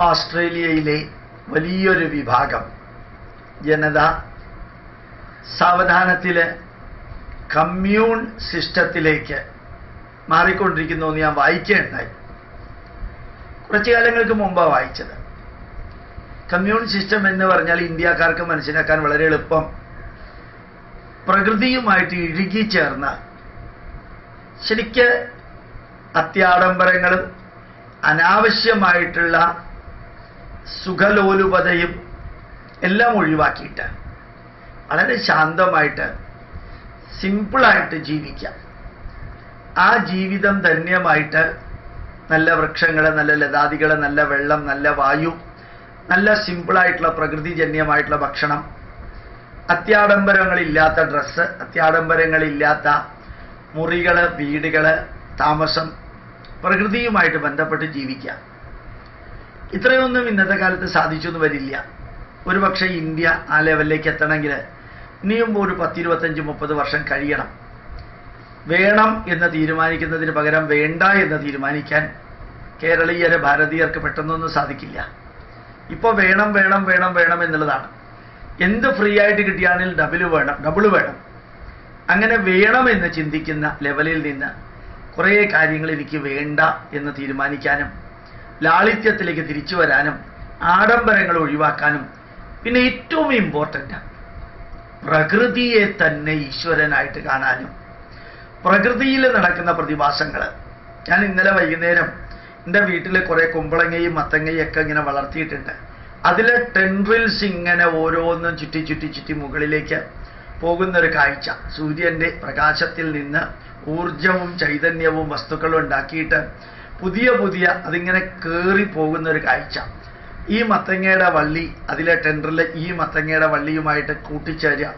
ഓസ്ട്രേലിയയിലെ വലിയൊരു വിഭാഗം. ജനത സാവധാനത്തിൽ കമ്മ്യൂൺ സിസ്റ്റത്തിലേക്ക് മാറിക്കൊണ്ടിരിക്കുന്നു എന്ന് ഞാൻ വായിക്കുകയുണ്ടായി കുറച്ചു കാലങ്ങൾക്ക് മുമ്പാണ് വായിച്ചത്. കമ്മ്യൂൺ സിസ്റ്റം എന്ന് പറഞ്ഞാൽ ഇന്ത്യക്കാർക്ക് മനസ്സിലാക്കാൻ വളരെ എളുപ്പം. പ്രകൃതിയുമായിട്ട് ഇഴുകിച്ചേർന്ന ശരിക്ക് അത്യാഡംബരങ്ങളും അനാവശ്യമായിട്ടുള്ള സുഖലോലുപതയും എല്ലാം ഒഴിവാക്കിയിട്ട് വളരെ ശാന്തമായിട്ട് സിമ്പിളായിട്ട് ജീവിക്കാം ആ ജീവിതം ധന്യമായിട്ട് നല്ല വൃക്ഷങ്ങൾ നല്ല ലതാദികൾ നല്ല വെള്ളം നല്ല വായു നല്ല സിമ്പിളായിട്ടുള്ള പ്രകൃതിജന്യമായിട്ടുള്ള ഭക്ഷണം അത്യാഡംബരങ്ങളില്ലാത്ത ഡ്രസ്സ് അത്യാഡംബരങ്ങളില്ലാത്ത മുറികൾ വീടുകൾ താമസം പ്രകൃതിയുമായിട്ട് ബന്ധപ്പെട്ട് ജീവിക്കാം ഇത്രയൊന്നും ഇന്നത്തെ കാലത്ത് സാധിച്ചൊന്നും വരില്ല. ഒരുപക്ഷെ ഇന്ത്യ ആ ലെവലിലേക്ക് എത്തണമെങ്കിൽ ഇനിയും ഒരു പത്തിരുപത്തഞ്ച് മുപ്പത് വർഷം കഴിയണം. വേണം എന്ന് തീരുമാനിക്കുന്നതിന് പകരം വേണ്ട എന്ന് തീരുമാനിക്കാൻ കേരളീയരെ ഭാരതീയർക്ക് പെട്ടെന്നൊന്നും സാധിക്കില്ല. ഇപ്പോൾ വേണം വേണം വേണം വേണം എന്നുള്ളതാണ്. എന്ത് ഫ്രീ ആയിട്ട് കിട്ടിയാണെങ്കിൽ ഡബിൾ വേണം ഡബിൾ വേണം. അങ്ങനെ വേണമെന്ന് ചിന്തിക്കുന്ന ലെവലിൽ നിന്ന് കുറേ കാര്യങ്ങൾ എനിക്ക് വേണ്ട എന്ന് തീരുമാനിക്കാനും ലാളിത്യത്തിലേക്ക് തിരിച്ചു വരാനും ആഡംബരങ്ങൾ ഒഴിവാക്കാനും പിന്നെ ഏറ്റവും ഇമ്പോർട്ടന്റ് പ്രകൃതിയെ തന്നെ ഈശ്വരനായിട്ട് കാണാനും. പ്രകൃതിയിൽ നടക്കുന്ന പ്രതിഭാസങ്ങൾ ഞാൻ ഇന്നലെ വൈകുന്നേരം എന്റെ വീട്ടിൽ കുറേ കുമ്പളങ്ങയും മത്തങ്ങയും ഒക്കെ ഇങ്ങനെ വളർത്തിയിട്ടുണ്ട്. അതിലെ ടെൻഡ്രിൽസ് ഇങ്ങനെ ഓരോന്നും ചുറ്റി ചുറ്റി ചുറ്റി മുകളിലേക്ക് പോകുന്നൊരു കാഴ്ച. സൂര്യന്റെ പ്രകാശത്തിൽ നിന്ന് ഊർജവും ചൈതന്യവും വസ്തുക്കളും ഉണ്ടാക്കിയിട്ട് പുതിയ പുതിയ അതിങ്ങനെ കയറി പോകുന്ന ഒരു കാഴ്ച. ഈ മത്തങ്ങയുടെ വള്ളി അതിലെ ടെൻഡറിൽ ഈ മത്തങ്ങയുടെ വള്ളിയുമായിട്ട് കൂട്ടിച്ചേരുക.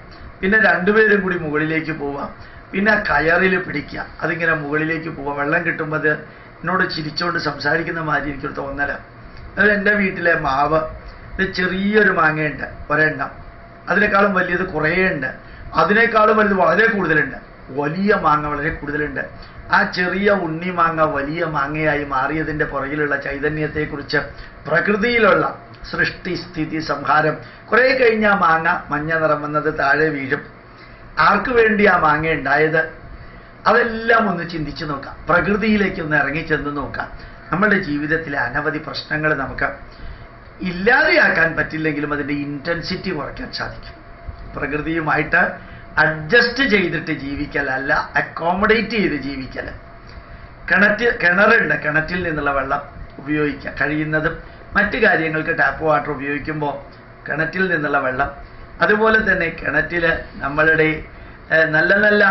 പിന്നെ രണ്ടുപേരും കൂടി മുകളിലേക്ക് പോവുക. പിന്നെ കയറിൽ പിടിക്കുക. അതിങ്ങനെ മുകളിലേക്ക് പോവുക. വെള്ളം കിട്ടുമ്പോൾ എന്നോട് ചിരിച്ചുകൊണ്ട് സംസാരിക്കുന്ന മാതിരി എനിക്കൊരു തോന്നല. അത് എന്റെ വീട്ടിലെ മാവ്. ഇത് ചെറിയൊരു മാങ്ങയുണ്ട്. ഒരെണ്ണം. അതിനേക്കാളും വലിയത് കുറേ ഉണ്ട് അതിനേക്കാളും വലുത് വളരെ കൂടുതലുണ്ട്. വലിയ മാങ്ങ വളരെ കൂടുതലുണ്ട്. ആ ചെറിയ ഉണ്ണി മാങ്ങ വലിയ മാങ്ങയായി മാറിയതിന്റെ പുറകിലുള്ള ചൈതന്യത്തെക്കുറിച്ച് പ്രകൃതിയിലുള്ള സൃഷ്ടി സ്ഥിതി സംഹാരം കുറേ കഴിഞ്ഞ ആ മാങ്ങ മഞ്ഞ നിറം വന്നത് താഴെ വീഴും. ആർക്കു വേണ്ടി ആ മാങ്ങ ഉണ്ടായത്? അതെല്ലാം ഒന്ന് ചിന്തിച്ചു നോക്കാം. പ്രകൃതിയിലേക്ക് ഒന്ന് ഇറങ്ങിച്ചെന്ന് നോക്കാം. നമ്മുടെ ജീവിതത്തിലെ അനവധി പ്രശ്നങ്ങൾ നമുക്ക് ഇല്ലാതെയാക്കാൻ പറ്റില്ലെങ്കിലും അതിന്റെ ഇന്റൻസിറ്റി കുറയ്ക്കാൻ സാധിക്കും. പ്രകൃതിയുമായിട്ട് അഡ്ജസ്റ്റ് ചെയ്തിട്ട് ജീവിക്കലല്ല അക്കോമഡേറ്റ് ചെയ്ത് ജീവിക്കൽ. കിണറ്റ് കിണറുണ്ട് കിണറ്റിൽ നിന്നുള്ള വെള്ളം ഉപയോഗിക്കുക കഴിയുന്നതും മറ്റു കാര്യങ്ങൾക്ക് ടാപ്പ് വാട്ടർ ഉപയോഗിക്കുമ്പോൾ കിണറ്റിൽ നിന്നുള്ള വെള്ളം. അതുപോലെ തന്നെ കിണറ്റിൽ നമ്മളുടെ നല്ല നല്ല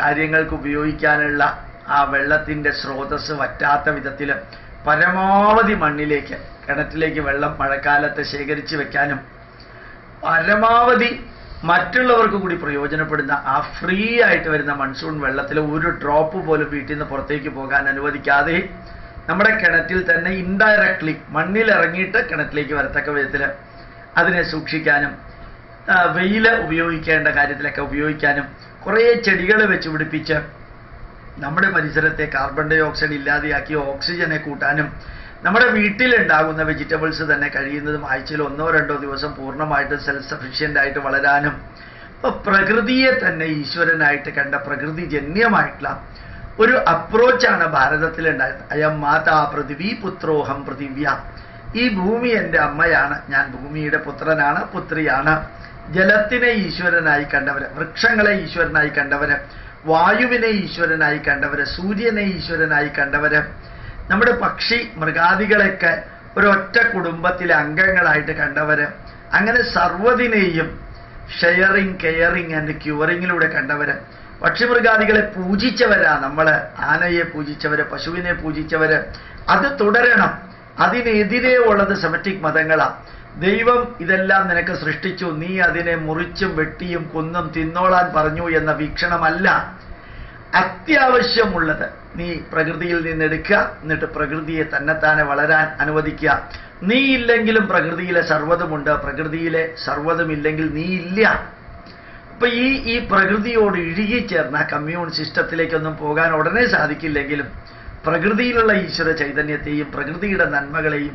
കാര്യങ്ങൾക്ക് ഉപയോഗിക്കാനുള്ള ആ വെള്ളത്തിന്റെ സ്രോതസ് വറ്റാത്ത വിധത്തിൽ പരമാവധി മണ്ണിലേക്ക് കിണറ്റിലേക്ക് വെള്ളം മഴക്കാലത്ത് ശേഖരിച്ച് വെക്കാനും പരമാവധി മറ്റുള്ളവർക്ക് കൂടി പ്രയോജനപ്പെടുന്ന ആ ഫ്രീ ആയിട്ട് വരുന്ന മൺസൂൺ വെള്ളത്തിൽ ഒരു ഡ്രോപ്പ് പോലും വീട്ടിൽ നിന്ന് പുറത്തേക്ക് പോകാൻ അനുവദിക്കാതെ നമ്മുടെ കിണറ്റിൽ തന്നെ ഇൻഡയറക്ട്ലി മണ്ണിൽ ഇറങ്ങിയിട്ട് കിണറ്റിലേക്ക് വരത്തക്ക വിധത്തിൽ അതിനെ സൂക്ഷിക്കാനും വെയിൽ ഉപയോഗിക്കേണ്ട കാര്യത്തിലൊക്കെ ഉപയോഗിക്കാനും കുറേ ചെടികൾ വെച്ച് പിടിപ്പിച്ച് നമ്മുടെ പരിസരത്തെ കാർബൺ ഡൈ ഓക്സൈഡ് ഇല്ലാതെയാക്കി ഓക്സിജനെ കൂട്ടാനും നമ്മുടെ വീട്ടിലുണ്ടാകുന്ന വെജിറ്റബിൾസ് തന്നെ കഴിയുന്നതും ആഴ്ചയിൽ ഒന്നോ രണ്ടോ ദിവസം പൂർണമായിട്ട് സെൽഫ് സഫീഷ്യന്റ് ആയിട്ട് വളരാനും പ്രകൃതിയെ തന്നെ ഈശ്വരനായിട്ട് കണ്ട പ്രകൃതി ജന്യമായിട്ടുള്ള ഒരു അപ്രോച്ചാണ് ഭാരതത്തിലുണ്ടായത്. അയം മാതാ പൃഥിവി പുത്രോഹം പൃഥിവ്യ. ഈ ഭൂമി എന്റെ അമ്മയാണ്. ഞാൻ ഭൂമിയുടെ പുത്രനാണ് പുത്രിയാണ്. ജലത്തിനെ ഈശ്വരനായി കണ്ടവര് വൃക്ഷങ്ങളെ ഈശ്വരനായി കണ്ടവര് വായുവിനെ ഈശ്വരനായി കണ്ടവര് സൂര്യനെ ഈശ്വരനായി കണ്ടവര് നമ്മുടെ പക്ഷി മൃഗാദികളെയൊക്കെ ഒരൊറ്റ കുടുംബത്തിലെ അംഗങ്ങളായിട്ട് കണ്ടവര് അങ്ങനെ സർവതിനെയും ഷെയറിങ് കെയറിങ് ആൻഡ് ക്യൂറിങ്ങിലൂടെ കണ്ടവര്. പക്ഷിമൃഗാദികളെ പൂജിച്ചവരാ നമ്മൾ ആനയെ പൂജിച്ചവര് പശുവിനെ പൂജിച്ചവര്. അത് തുടരണം. അതിനെതിരെ ഉള്ളത് സെമറ്റിക് മതങ്ങളാ. ദൈവം ഇതെല്ലാം നിനക്ക് സൃഷ്ടിച്ചു. നീ അതിനെ മുറിച്ചും വെട്ടിയും കൊന്നും തിന്നോളാൻ പറഞ്ഞു എന്ന വീക്ഷണമല്ല അത്യാവശ്യമുള്ളത്. നീ പ്രകൃതിയിൽ നിന്ന് എടുക്കുക എന്നിട്ട് പ്രകൃതിയെ തന്നെത്താനെ വളരാൻ അനുവദിക്കുക. നീ ഇല്ലെങ്കിലും പ്രകൃതിയിലെ സർവതുമുണ്ട് പ്രകൃതിയിലെ സർവതുമില്ലെങ്കിൽ നീ ഇല്ല. അപ്പൊ ഈ ഈ പ്രകൃതിയോട് ഇഴുകിച്ചേർന്ന കമ്മ്യൂൺ സിസ്റ്റത്തിലേക്കൊന്നും പോകാൻ ഉടനെ സാധിക്കില്ലെങ്കിലും പ്രകൃതിയിലുള്ള ഈശ്വര ചൈതന്യത്തെയും പ്രകൃതിയുടെ നന്മകളെയും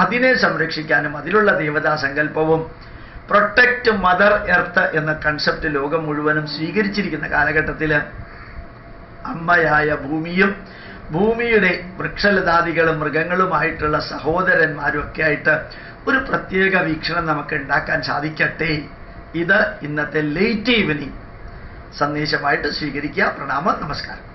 അതിനെ സംരക്ഷിക്കാനും അതിലുള്ള ദേവതാ സങ്കല്പവും പ്രൊട്ടക്റ്റ് മദർ എർത്ത് എന്ന കൺസെപ്റ്റ് ലോകം മുഴുവനും സ്വീകരിച്ചിരിക്കുന്ന കാലഘട്ടത്തിൽ അമ്മയായ ഭൂമിയും ഭൂമിയുടെ വൃക്ഷലതാദികളും മൃഗങ്ങളുമായിട്ടുള്ള സഹോദരന്മാരും ഒക്കെ ആയിട്ട് ഒരു പ്രത്യേക വീക്ഷണം നമുക്ക് ഉണ്ടാക്കാൻ സാധിക്കട്ടെ. ഇത് ഇന്നത്തെ ലേറ്റ് ഈവനിങ് സന്ദേശമായിട്ട് സ്വീകരിക്കുക. പ്രണാമം നമസ്കാരം.